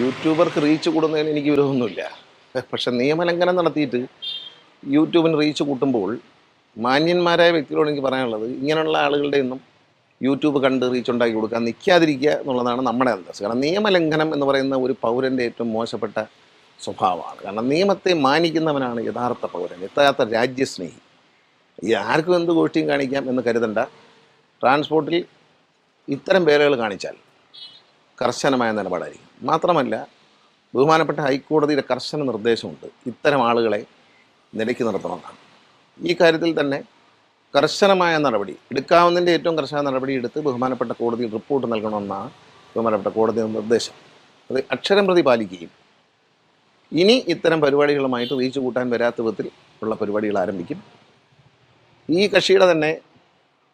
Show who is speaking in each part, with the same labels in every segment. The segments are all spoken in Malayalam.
Speaker 1: യൂട്യൂബർക്ക് റീച്ച് കൂടുന്നതിന് എനിക്ക് വിരോധമൊന്നുമില്ല. പക്ഷെ നിയമലംഘനം നടത്തിയിട്ട് യൂട്യൂബിന് റീച്ച് കൂട്ടുമ്പോൾ മാന്യന്മാരായ വ്യക്തികളോട് എനിക്ക് പറയാനുള്ളത് ഇങ്ങനെയുള്ള ആളുകളുടെ ഒന്നും യൂട്യൂബ് കണ്ട് റീച്ച് ഉണ്ടാക്കി കൊടുക്കാൻ നിൽക്കാതിരിക്കുക എന്നുള്ളതാണ് നമ്മുടെ അന്തസ് കാരണം നിയമലംഘനം എന്ന് പറയുന്ന ഒരു പൗരന്റെ ഏറ്റവും മോശപ്പെട്ട സ്വഭാവമാണ്. കാരണം നിയമത്തെ മാനിക്കുന്നവനാണ് യഥാർത്ഥ പൗരൻ യഥാർത്ഥ രാജ്യസ്നേഹി. ഈ ആർക്കും എന്ത് ഗോഷ്ഠിയും കാണിക്കാം എന്ന് കരുതണ്ട. ട്രാൻസ്പോർട്ടിൽ ഇത്തരം പേരുകൾ കാണിച്ചാൽ കർശനമായ നിലപാടായിരിക്കും. മാത്രമല്ല ബഹുമാനപ്പെട്ട ഹൈക്കോടതിയുടെ കർശന നിർദ്ദേശമുണ്ട്. ഇത്തരം ആളുകളെ നിലയ്ക്ക് നിർത്തണമെന്നാണ്. ഈ കാര്യത്തിൽ തന്നെ കർശനമായ നടപടി എടുക്കാവുന്നതിന്റെ ഏറ്റവും കർശന നടപടി എടുത്ത് ബഹുമാനപ്പെട്ട കോടതിയിൽ റിപ്പോർട്ട് നൽകണമെന്നാണ് ബഹുമാനപ്പെട്ട കോടതിയുടെ നിർദ്ദേശം. അത് അക്ഷരം പ്രതി പാലിക്കുകയും ഇനി ഇത്തരം പരിപാടികളുമായിട്ട് റീച്ച് കൂട്ടാൻ വരാത്ത വിധത്തിൽ ഉള്ള പരിപാടികൾ ആരംഭിക്കും. ഈ കക്ഷിയുടെ തന്നെ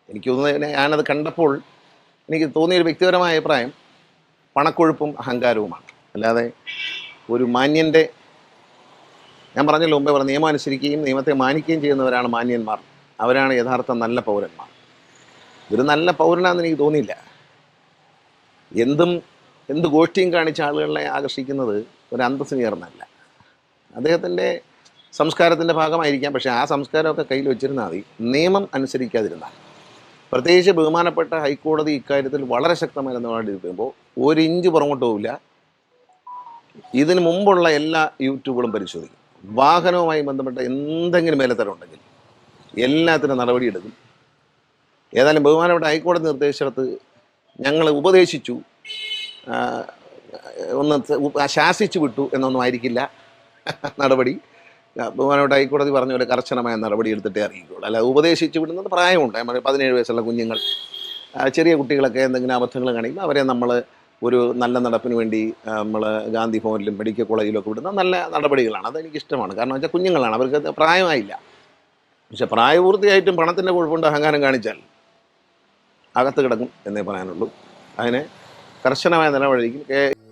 Speaker 1: എനിക്ക് തോന്നുന്നത് ഞാനത് കണ്ടപ്പോൾ എനിക്ക് തോന്നിയൊരു വ്യക്തിപരമായ അഭിപ്രായം പണക്കൊഴുപ്പും അഹങ്കാരവുമാണ്. അല്ലാതെ ഒരു മാന്യന്റെ ഞാൻ പറഞ്ഞല്ലോ മുമ്പേ പറഞ്ഞ നിയമം അനുസരിക്കുകയും നിയമത്തെ മാനിക്കുകയും ചെയ്യുന്നവരാണ് മാന്യന്മാർ. അവരാണ് യഥാർത്ഥ നല്ല പൗരന്മാർ. ഇതൊരു നല്ല പൗരനാണെന്ന് എനിക്ക് തോന്നിയില്ല. എന്തും എന്ത് ഗോഷ്ഠിയും കാണിച്ച ആളുകളെ ആകർഷിക്കുന്നത് ഒരു അന്തസ്സിന് ചേർന്നല്ല. അദ്ദേഹത്തിന്റെ സംസ്കാരത്തിന്റെ ഭാഗമായിരിക്കാം പക്ഷേ ആ സംസ്കാരമൊക്കെ കയ്യിൽ വെച്ചിരുന്നാൽ മതി. നിയമം അനുസരിക്കാതിരുന്നാൽ. പ്രത്യേകിച്ച് ബഹുമാനപ്പെട്ട ഹൈക്കോടതി ഇക്കാര്യത്തിൽ വളരെ ശക്തമായ നിലപാടെടുക്കുമ്പോൾ ഒരു ഇഞ്ച് പുറകോട്ട് പോവില്ല. ഇതിന് മുമ്പുള്ള എല്ലാ യൂട്യൂബുകളും പരിശോധിക്കും. വാഹനവുമായി ബന്ധപ്പെട്ട എന്തെങ്കിലും മേലത്തരം ഉണ്ടെങ്കിൽ എല്ലാത്തിനും നടപടിയെടുക്കും ഏതായാലും ബഹുമാനപ്പെട്ട ഹൈക്കോടതി നിർദ്ദേശത്ത് ഞങ്ങൾ ഉപദേശിച്ചു. ഒന്ന് ശാസിച്ചു വിട്ടു എന്നൊന്നും ആയിരിക്കില്ല. നടപടി. ആ, ബഹുമാനപ്പെട്ട ഹൈക്കോടതി പറഞ്ഞ പോലെ കർശനമായ നടപടി എടുത്തിട്ടേ അറിയിക്കുള്ളൂ അല്ല ഉപദേശിച്ചു വിടുന്നത് പ്രായമുണ്ട്. പതിനേഴ് വയസ്സുള്ള കുഞ്ഞുങ്ങൾ ചെറിയ കുട്ടികളൊക്കെ എന്തെങ്കിലും അബദ്ധങ്ങൾ കാണിക്കുമ്പോൾ അവരെ നമ്മൾ ഒരു നല്ല നടപ്പിന് വേണ്ടി നമ്മൾ ഗാന്ധി ഭവനിലും മെഡിക്കൽ കോളേജിലും ഒക്കെ വിടുന്ന നല്ല നടപടികളാണ്. അതെനിക്ക് ഇഷ്ടമാണ് കാരണം വെച്ചാൽ കുഞ്ഞുങ്ങളാണ്. അവർക്ക് പ്രായമായില്ല. പക്ഷേ പ്രായപൂർത്തിയായിട്ടും പണത്തിന്റെ കുഴപ്പമുണ്ട് അഹങ്കാരം കാണിച്ചാൽ അകത്ത് കിടക്കും എന്നേ പറയാനുള്ളൂ. അതിനെ കർശനമായ നിലവഴിക്കും